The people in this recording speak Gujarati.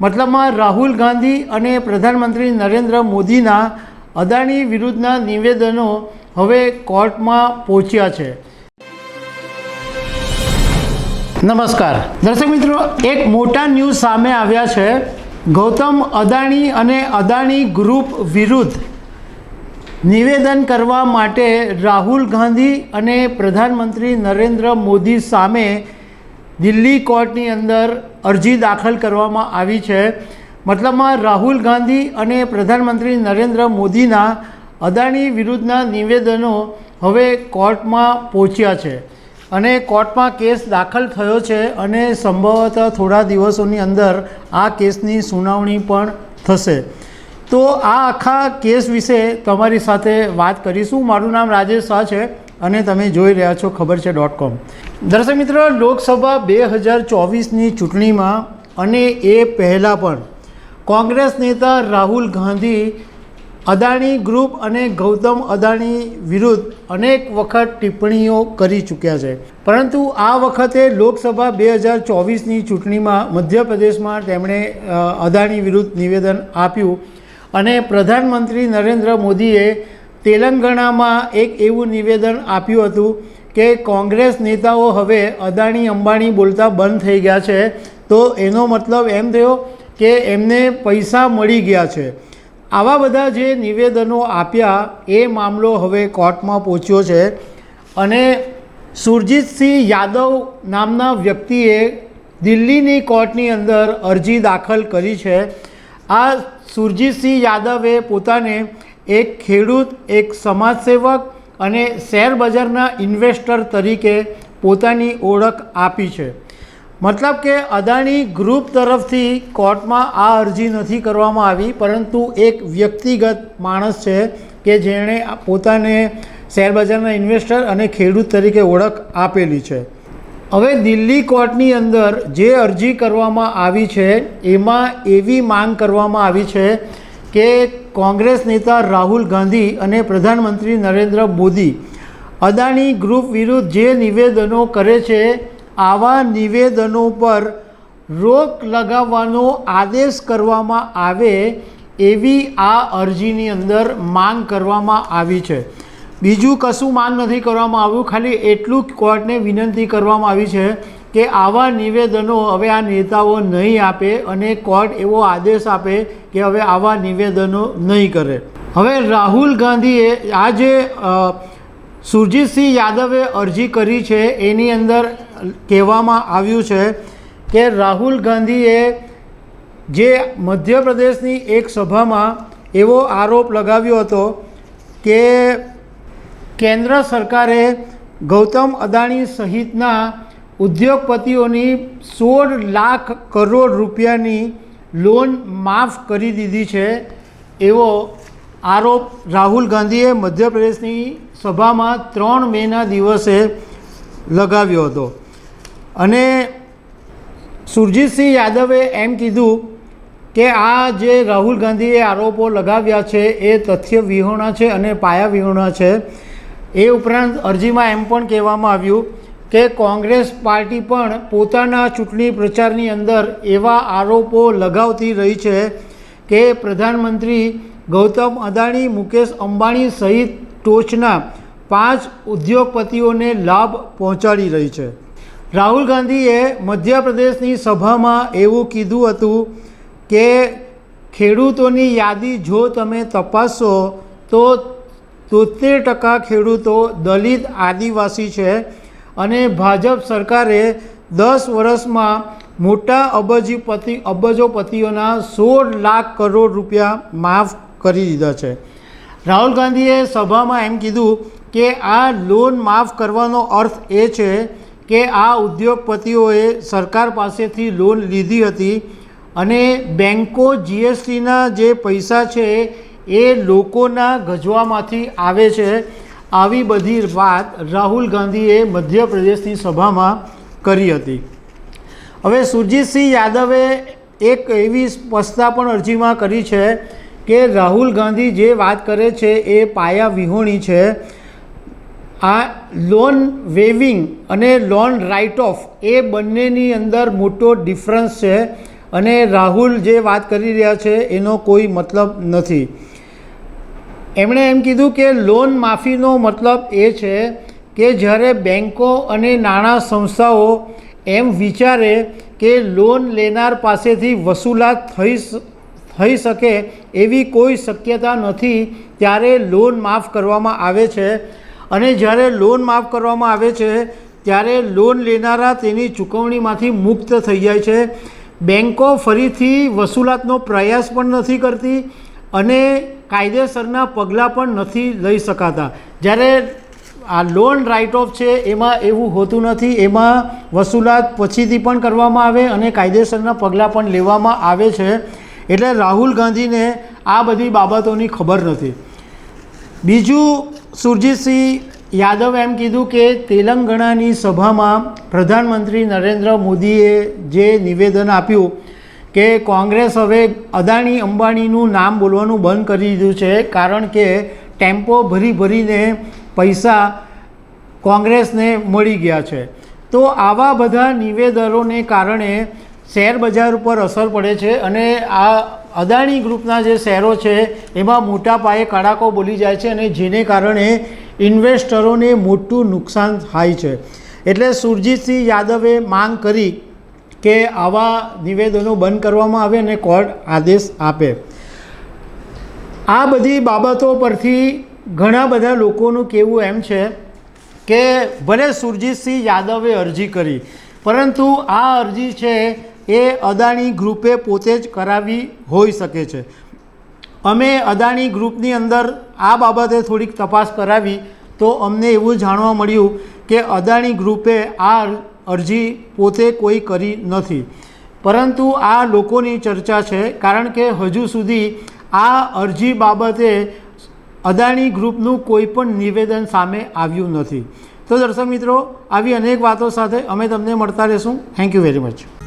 મતલબમાં રાહુલ ગાંધી અને પ્રધાનમંત્રી નરેન્દ્ર મોદીના અદાણી વિરુદ્ધના નિવેદનો હવે કોર્ટમાં પહોંચ્યા છે. નમસ્કાર. દર્શક મિત્રો, એક મોટા ન્યૂઝ સામે આવ્યા છે. ગૌતમ અદાણી અને અદાણી ગ્રુપ વિરુદ્ધ નિવેદન કરવા માટે રાહુલ ગાંધી અને પ્રધાનમંત્રી નરેન્દ્ર મોદી સામે દિલ્હી કોર્ટની અંદર અરજી દાખલ કરવામાં આવી છે. મતલબમાં રાહુલ ગાંધી અને પ્રધાનમંત્રી નરેન્દ્ર મોદીના અદાણી વિરુદ્ધના નિવેદનો હવે કોર્ટમાં પહોંચ્યા છે અને કોર્ટમાં કેસ દાખલ થયો છે અને સંભવતઃ થોડા દિવસોની અંદર આ કેસની સુનાવણી પણ થશે. તો આ આખા કેસ વિશે તમારી સાથે વાત કરીશું. મારું નામ રાજેશ શાહ છે. અને તમે જોઈ રહ્યા છો ખબર છે ડોટ કોમ દર્શક મિત્રો, લોકસભા બે હજાર ચોવીસની ચૂંટણીમાં અને એ પહેલાં પણ કોંગ્રેસ નેતા રાહુલ ગાંધી, અદાણી ગ્રુપ અને ગૌતમ અદાણી વિરુદ્ધ અનેક વખત ટિપ્પણીઓ કરી ચૂક્યા છે. પરંતુ આ વખતે લોકસભા બે હજાર ચોવીસની ચૂંટણીમાં મધ્યપ્રદેશમાં તેમણે અદાણી વિરુદ્ધ નિવેદન આપ્યું અને પ્રધાનમંત્રી નરેન્દ્ર મોદીએ તેલંગાણામાં એક એવું નિવેદન આપ્યું હતું કે કોંગ્રેસ નેતાઓ હવે અદાણી, અંબાણી બોલતા બંધ થઈ ગયા છે. તો એનો મતલબ એમ થયો કે એમને પૈસા મળી ગયા છે. આવા બધા જે નિવેદનો આપ્યા, એ મામલો હવે કોર્ટમાં પહોંચ્યો છે. અને સુરજીતસિંહ યાદવ નામના વ્યક્તિએ દિલ્હીની કોર્ટની અંદર અરજી દાખલ કરી છે. આ સુરજીતસિંહ યાદવે પોતાને એક ખેડૂત, એક સમાજસેવક અને શેરબજારના ઇન્વેસ્ટર તરીકે પોતાની ઓળખ આપી છે. મતલબ કે અદાણી ગ્રુપ તરફથી કોર્ટમાં આ અરજી નથી કરવામાં આવી, પરંતુ એક વ્યક્તિગત માણસ છે કે જેણે પોતાને શેરબજારના ઇન્વેસ્ટર અને ખેડૂત તરીકે ઓળખ આપેલી છે. હવે દિલ્હી કોર્ટની અંદર જે અરજી કરવામાં આવી છે, એમાં એવી માંગ કરવામાં આવી છે કે કોંગ્રેસ નેતા રાહુલ ગાંધી અને પ્રધાનમંત્રી નરેન્દ્ર મોદી અદાણી ગ્રુપ વિરુદ્ધ જે નિવેદનો કરે છે, આવા નિવેદનો પર રોક લગાવવાનો આદેશ કરવામાં આવે એવી આ અરજીની અંદર માંગ કરવામાં આવી છે. બીજું કશું માંગ નથી કરવામાં આવ્યું, ખાલી એટલું કોર્ટને વિનંતી કરવામાં આવી છે કે આવા નિવેદનો હવે આ નેતાઓ નહીં આપે અને કોર્ટ એવો આદેશ આપે કે હવે આવા નિવેદનો નહીં કરે. હવે રાહુલ ગાંધીએ આ જે સુરજીતસિંહ યાદવે અરજી કરી છે, એની અંદર કહેવામાં આવ્યું છે કે રાહુલ ગાંધીએ જે મધ્યપ્રદેશની એક સભામાં એવો આરોપ લગાવ્યો હતો કે કેન્દ્ર સરકારે ગૌતમ અદાણી સહિતના ઉદ્યોગપતિઓની સોળ લાખ કરોડ રૂપિયાની લોન માફ કરી દીધી છે એવો આરોપ રાહુલ ગાંધીએ મધ્યપ્રદેશની સભામાં ત્રણ મેના દિવસે લગાવ્યો હતો. અને સુરજીતસિંહ યાદવે એમ કીધું કે આ જે રાહુલ ગાંધીએ આરોપો લગાવ્યા છે એ તથ્ય વિહોણા છે અને પાયા વિહોણા છે. એ ઉપરાંત અરજીમાં એમ પણ કહેવામાં આવ્યું કે કોંગ્રેસ પાર્ટી પણ પોતાના ચૂંટણી પ્રચારની અંદર એવા આરોપો લગાવતી રહી છે કે પ્રધાનમંત્રી ગૌતમ અદાણી, મુકેશ અંબાણી સહિત ટોચના પાંચ ઉદ્યોગપતિઓને લાભ પહોંચાડી રહી છે. રાહુલ ગાંધીએ મધ્યપ્રદેશની સભામાં એવું કીધું હતું કે, ખેડૂતોની યાદી જો તમે તપાસશો તો તોતેર ટકા ખેડૂતો દલિત આદિવાસી છે. અને ભાજપ સરકારે દસ વર્ષમાં મોટા અબજીપતિ અબજોપતિઓના સોળ લાખ કરોડ રૂપિયા માફ કરી દીધા છે. રાહુલ ગાંધીએ સભામાં એમ કીધું કે આ લોન માફ કરવાનો અર્થ એ છે કે આ ઉદ્યોગપતિઓએ સરકાર પાસેથી લોન લીધી હતી અને બેન્કો જીએસટીના જે પૈસા છે એ લોકોના ગજવામાંથી આવે છે. આવી બધી વાત રાહુલ ગાંધીએ મધ્યપ્રદેશની સભામાં કરી હતી. હવે સુરજીતસિંહ યાદવે એક એવી સ્પષ્ટતા પણ અરજીમાં કરી છે કે રાહુલ ગાંધી જે વાત કરે છે એ પાયા વિહોણી છે. આ લોન વેવિંગ અને લોન રાઇટ ઓફ એ બંનેની અંદર મોટો ડિફરન્સ છે અને રાહુલ જે વાત કરી રહ્યા છે એનો કોઈ મતલબ નથી. એમણે એમ કીધું કે લોન માફીનો મતલબ એ છે કે જ્યારે બેન્કો અને નાણાં સંસ્થાઓ એમ વિચારે કે લોન લેનાર પાસેથી વસૂલાત થઈ થઈ શકે એવી કોઈ શક્યતા નથી, ત્યારે લોન માફ કરવામાં આવે છે. અને જ્યારે લોન માફ કરવામાં આવે છે, ત્યારે લોન લેનારા તેની ચૂકવણીમાંથી મુક્ત થઈ જાય છે. બેન્કો ફરીથી વસૂલાતનો પ્રયાસ પણ નથી કરતી અને કાયદેસરના પગલાં પણ નથી લઈ શકાતા. જ્યારે આ લોન રાઇટ ઓફ છે, એમાં એવું હોતું નથી. એમાં વસૂલાત પછીથી પણ કરવામાં આવે અને કાયદેસરના પગલાં પણ લેવામાં આવે છે. એટલે રાહુલ ગાંધીને આ બધી બાબતોની ખબર નથી. બીજું, સુરજીતસિંહ યાદવ એમ કીધું કે તેલંગણાની સભામાં પ્રધાનમંત્રી નરેન્દ્ર મોદીએ જે નિવેદન આપ્યું કે કોંગ્રેસ હવે અદાણી, અંબાણીનું નામ બોલવાનું બંધ કરી દીધું છે, કારણ કે ટેમ્પો ભરી ભરીને પૈસા કોંગ્રેસને મળી ગયા છે. તો આવા બધા નિવેદનોને કારણે શેર બજાર ઉપર અસર પડે છે અને આ અદાણી ગ્રુપના જે શેરો છે, એમાં મોટા પાયે કડાકો બોલી જાય છે અને જેને કારણે ઇન્વેસ્ટરોને મોટું નુકસાન થાય છે. એટલે સુરજીતસિંહ યાદવે માંગ કરી કે આવા નિવેદનો બંધ કરવામાં આવે અને કોર્ટ આદેશ આપે. આ બધી બાબતો પરથી ઘણા બધા લોકોનું કહેવું એમ છે કે ભલે સુરજીતસિંહ યાદવે અરજી કરી, પરંતુ આ અરજી છે એ અદાણી ગ્રુપે પોતે જ કરાવી હોઈ શકે છે. અમે અદાણી ગ્રુપની અંદર આ બાબતે થોડીક તપાસ કરાવી તો અમને એવું જાણવા મળ્યું કે અદાણી ગ્રુપે આ અરજી પોતે કોઈ કરી નથી. પરંતુ આ લોકોની ચર્ચા છે, કારણ કે હજુ સુધી આ અરજી બાબતે અદાણી ગ્રુપનું કોઈ પણ નિવેદન સામે આવ્યું નથી. તો દર્શક મિત્રો, આવી અનેક વાતો સાથે અમે તમને મળતા રહીશું. Thank you very much